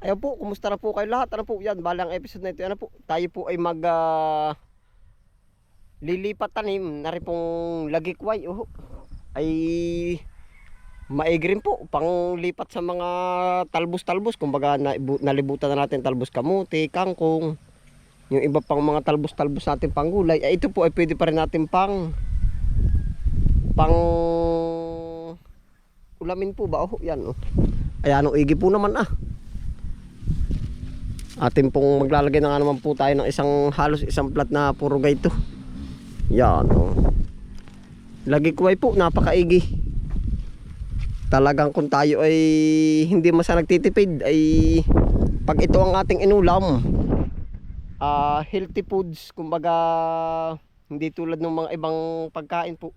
Ayun po, kumusta na po kayo lahat? Ano po yan? Balang episode na ito. Ano po? Tayo po ay mag ah, lilipat tanim na rin pong lagikway. Oh, ay maigrim po pang lipat sa mga talbos-talbos. Kumbaga na, nalibutan na natin talbos kamuti, kangkong. Yung iba pang mga talbos-talbos natin pang gulay. Ay ito po ay pwede pa rin natin pang pang ulamin po ba? Oh, yan oh. Ayan, oh, igi po naman ah atin pong maglalagay na nga naman po tayo ng isang halos isang plat na puro gayto yan o lagi kuway po napakaigi. Talagang kung tayo ay hindi masa nagtitipid ay pag ito ang ating inulam ah healthy foods kumbaga hindi tulad ng mga ibang pagkain po.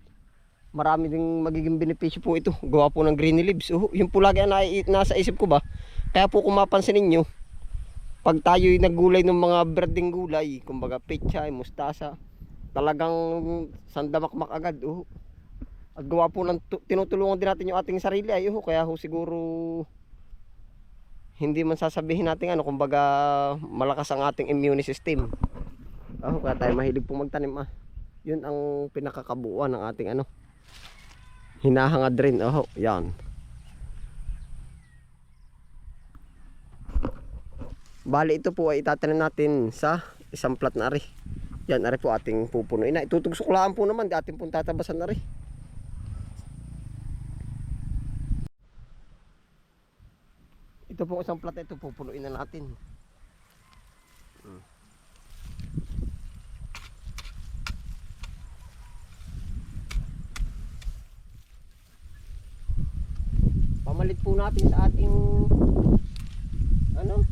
Marami ding magiging benepisyo po ito. Gawa po ng green leaves. Oh, yun po lagi ang nasa isip ko ba? Kaya po kung mapansin ninyo pag tayo naggulay ng mga berdeng gulay, kumbaga pechay, mustasa, talagang sandamakmak agad. Oh. At gawa po ng tu- tinutulungan din natin yung ating sarili ay oh, kaya ho siguro hindi man sasabihin natin ano, kumbaga malakas ang ating immune system. Oh, kaya tayo mahilig po magtanim ah. Yun ang pinakakabuuan ng ating ano. Hinahangad rin. Oh, yan. Bali ito po ay itatanim natin sa isang plat na ari. Yan, ari po ating pupunuin na. Itutugsuklaan po naman, di ating pong tatabasan na rin. Ito po isang plat na ito, pupunuin na natin. Pamalit po natin sa ating ano?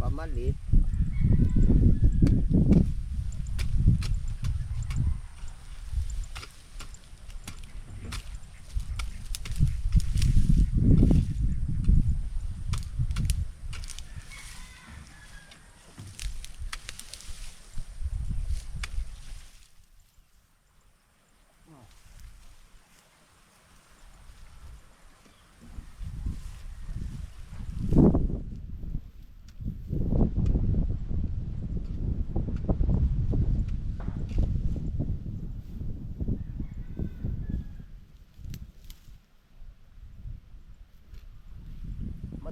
Pamalit.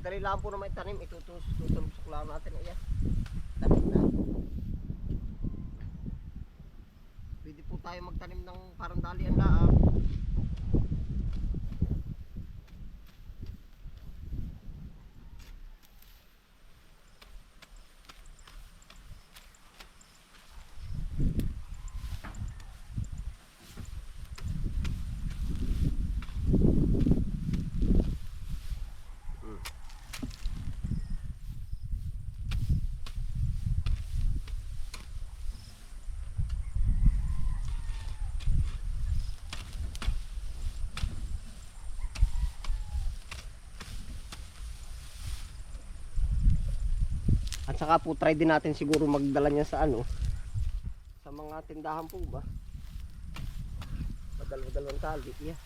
Madali lang po naman itanim. Itutusok lang natin. Ayan. Tanim na. Pwede po tayo magtanim ng parang dalian laang. At saka po try din natin siguro magdala niya sa ano sa mga tindahan po ba. Padalaw-dalawang tali. Yeah.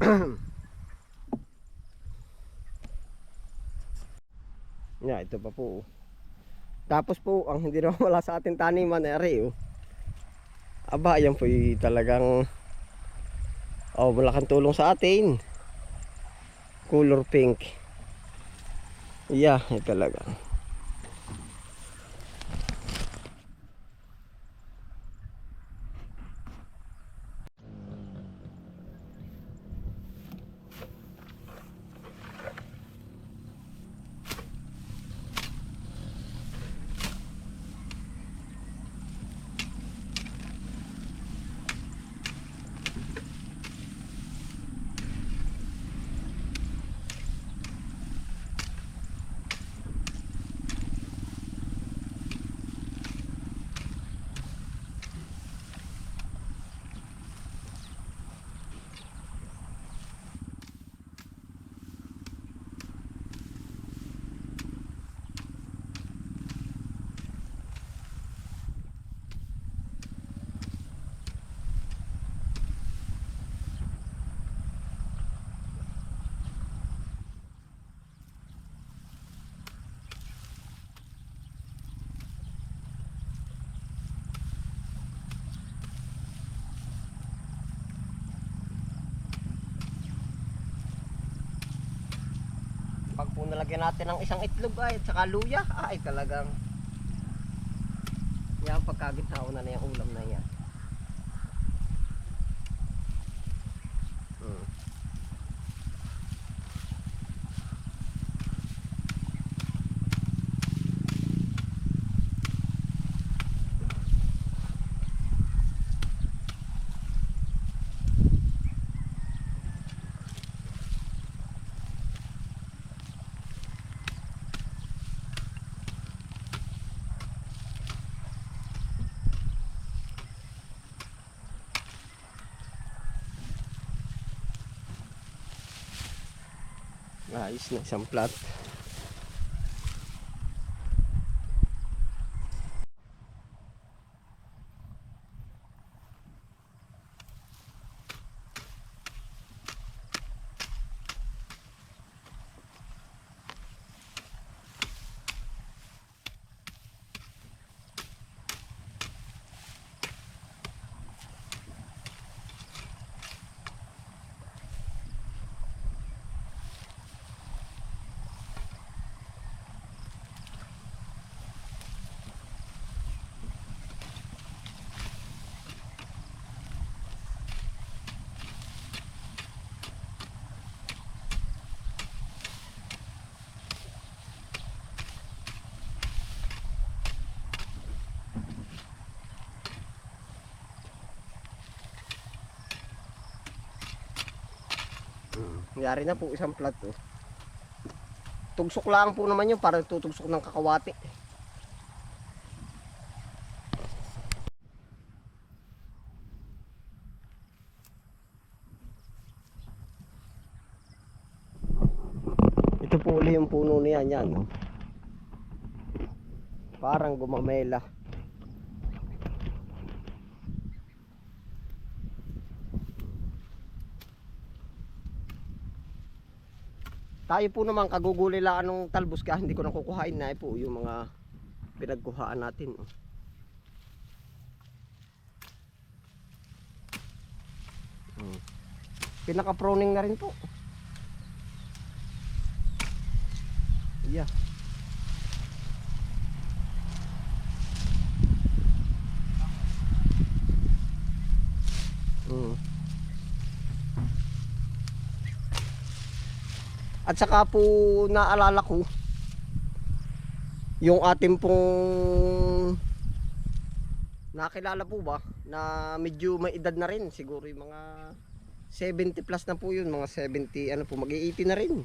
yeah, ito pa po. oh. Tapos po, ang hindi naman wala sa ating taniman ay ari, oh. Aba, yan po talagang oh, malaking tulong sa atin color pink. Yeah talaga nalagyan natin ng isang itlog ay, at saka luya, ay talagang yan pagkagitnao na na yung ulam na yan. Hmm. Ayos na isang plat. Yari na po isang plat oh. Tugsok lang po naman yun para tutugsok ng kakawati. Ito po uli yung puno niya yan. oh. Parang gumamela. Tayo po naman kagugulilaan ng talbos kaya hindi ko nakukuhain na eh po yung mga pinagkuhaan natin. oh. Hmm. Pinaka-proning na rin po. Yeah. Mm. At saka po naalala ko yung ating pong nakilala po ba na medyo may edad na rin siguro yung mga 70 plus na po yun mga 70 ano po mag-80 na rin.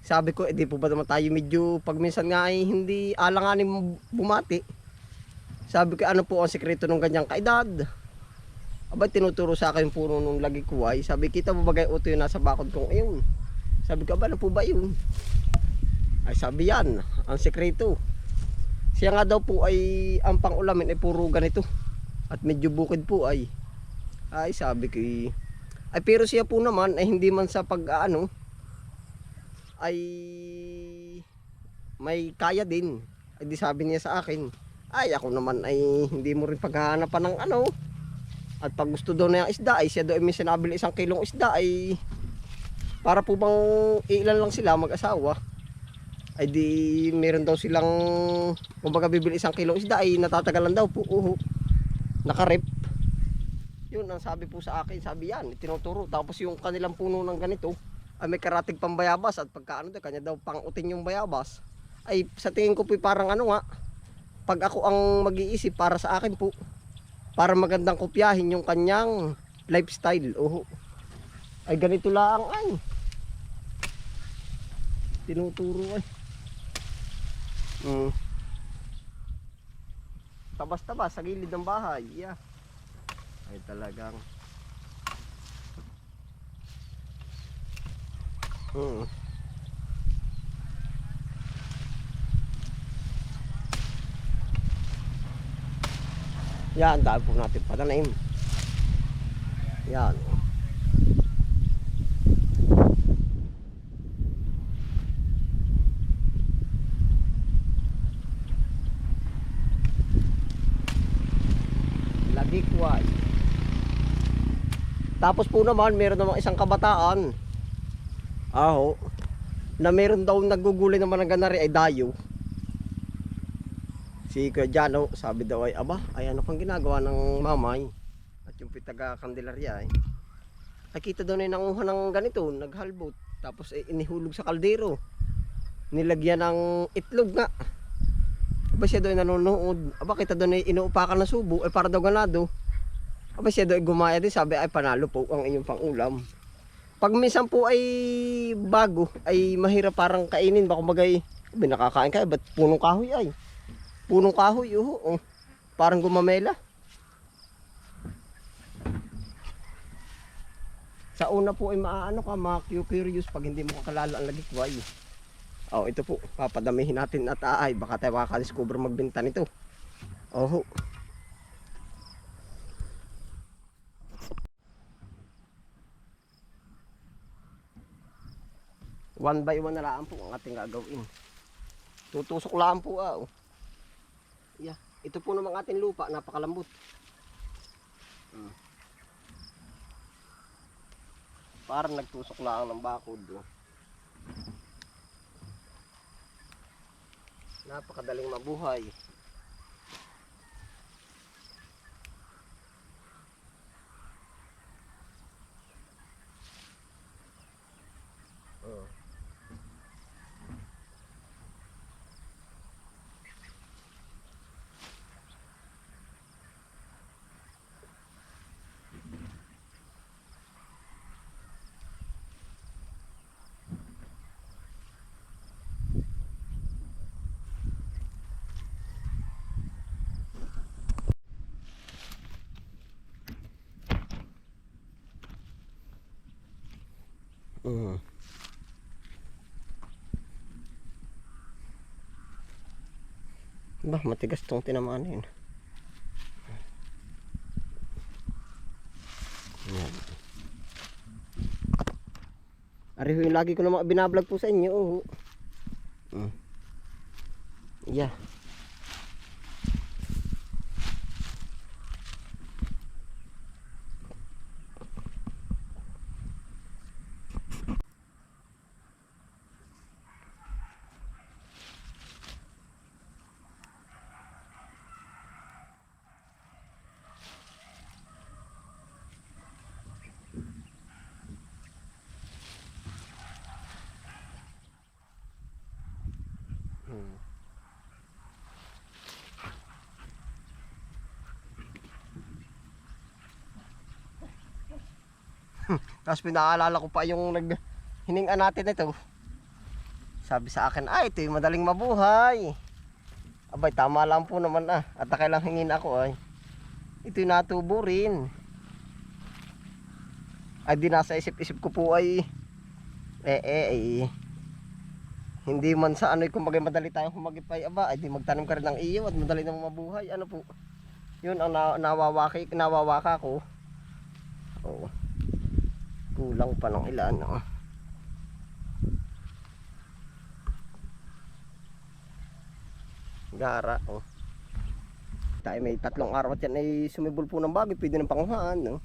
Sabi ko edi po ba naman tayo medyo pag minsan nga ay hindi alanganin bumati. Sabi ko ano po ang sekreto ng ganyang kaedad? Abay tinuturo sa akin puno nung lagi ko ay sabi kita mo bagay uto yung nasa bakod kong ayun sabi ko, ba, ano po ba yun? Ay sabi yan, ang sekreto. Siya nga daw po ay ang pang-ulamin ay puro ganito. At medyo bukid po ay. Ay sabi ko, eh, ay pero siya po naman ay hindi man sa pag ano ay may kaya din. Ay di sabi niya sa akin, ay ako naman ay hindi mo rin paghahanapan ng ano. At pag gusto daw na yung isda ay siya daw ay may sinabili isang kilong isda ay para po bang ilan lang sila mag-asawa? Ay di meron daw silang kumbaga bibili isang kilong isda ay natatagalan daw po uho. Nakarep. Yun ang sabi po sa akin sabi yan tinuturo. Tapos yung kanilang puno ng ganito ay may karatig pambayabas at pagka ano daw kanya daw pang utin yung bayabas. Ay sa tingin ko po parang ano nga pag ako ang mag-iisip para sa akin po para magandang kopyahin yung kanyang lifestyle uho ay ganito lang ay tinuturo ay mm. tabas tabas sa gilid ng bahay yeah. ay talagang mm. yan dahil po natin patanaim yan Lagikway. Tapos po naman, meron namang isang kabataan. Aho. na meron daw nagugulay naman ng ganari ay dayo. Si Kuya Jano, sabi daw ay, aba, ay ano kang ginagawa ng mamay? At yung pitaga Candelaria ay, ay kita daw na yung nanguha ng ganito, naghalbot. Tapos ay inihulog sa kaldero. Nilagyan ng itlog nga. Aba siya daw nanonood. Aba kita daw na inuupakan ng subo, ay para daw ganado. Aba siya ay gumaya din, sabi ay panalo po ang inyong pangulam. Pag minsan po ay bago, ay mahirap parang kainin. Baka magay, abi nakakain ka, ba't punong kahoy ay? Punong kahoy, uho. Oh. Parang gumamela. Sa una po ay maaano ka, ma-curious pag hindi mo kakalala ang lagikway. Oh, ito po, papadamihin natin at aay, baka tayo makakadiscover magbenta nito. Oho. One by one na lang po ang ating gagawin. Tutusok lang po ah. oh. Yeah. Ito po namang ating lupa, napakalambot. Hmm. Parang nagtusok lang ng bakod. Oh. Napakadaling mabuhay. Mm. Bah, matigas tong tinamaan na yun. Yan. Ari ho yung lagi ko naman binablog po sa inyo. Oh. Mm. Yeah. Hmm. Tapos pinaalala ko pa yung nag hiningan natin ito. Sabi sa akin, ay ito yung madaling mabuhay. Abay, tama lang po naman ah. At kailang hingin ako ay. Ito yung natubo rin. Ay di nasa isip-isip ko po ay eh eh eh hindi man sa ano kung magay madali tayong humagipay aba ay di magtanim ka rin ng iyo at madali na mabuhay. Ano po? Yun ang na, nawawaki nawawaka ko. Oh kulang pa ng ilan no? gara oh tayo may tatlong araw at yan ay sumibol po ng bagay. Pwede ng panguhaan no?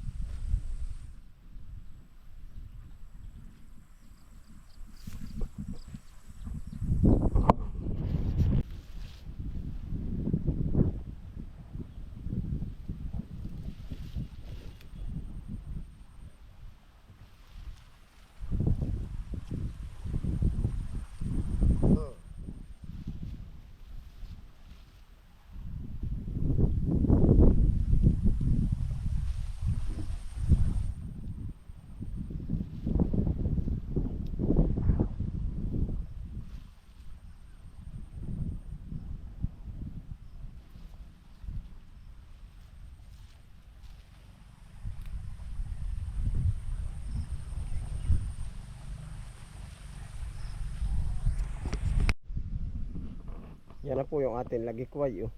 Yan na po yung ating lagikway oh.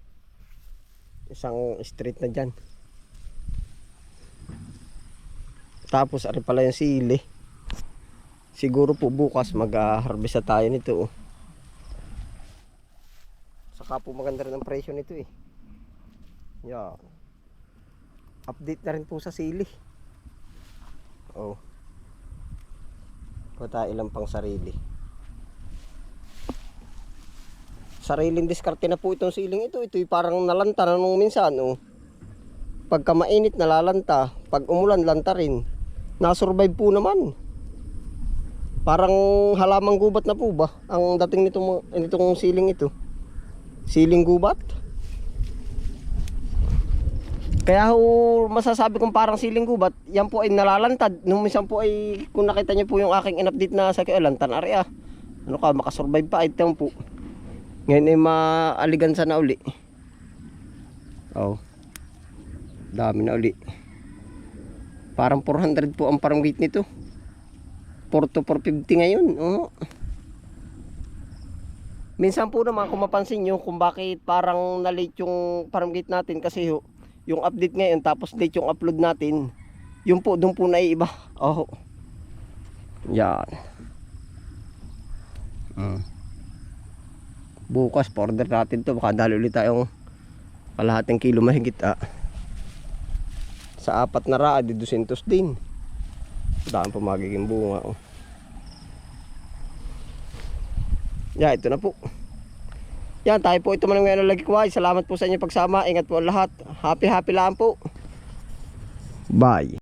Isang street na dyan. Tapos ari pala yung sili. Siguro po bukas mag-harvest na tayo nito oh. Saka po maganda rin ang presyo nito eh. Yan. Update na rin po sa sili. Oh. Tayo ilang pang sarili. Sariling diskarte na po itong siling ito. Ito'y parang nalanta na nung minsan. Oh. Pagka mainit nalalanta. Pag umulan lanta rin. Nasurvive po naman. Parang halamang gubat na po ba? Ang dating nitong, nitong siling ito. Siling gubat. Kaya ho, masasabi kong parang siling gubat, yan po ay nalalantad. Nung minsan po ay, kung nakita niyo po yung aking in-update na sa Kailantan, ari ah. Ano ka, makasurvive pa, ito po. Ngayon ay maaligansa na uli. Oh. Dami na uli. Parang 400 po ang parang weight nito. 4 to 450 ngayon. Oh. Minsan po naman kung mapansin nyo kung bakit parang na-late yung parang gate natin kasi ho, yung update ngayon tapos late yung upload natin. Yung po, doon po naiiba. Oh. Yan. Mm. Bukas, order natin to. Baka dali ulit tayong kalahating kilo mahigit ah. Sa apat na raa, di 200 din. Daan pa magiging bunga. Oh. Yeah, ito na po. Yan, tayo po ito man ngayon lagi ko. Salamat po sa inyong pagsama. Ingat po lahat. Happy happy lang po. Bye.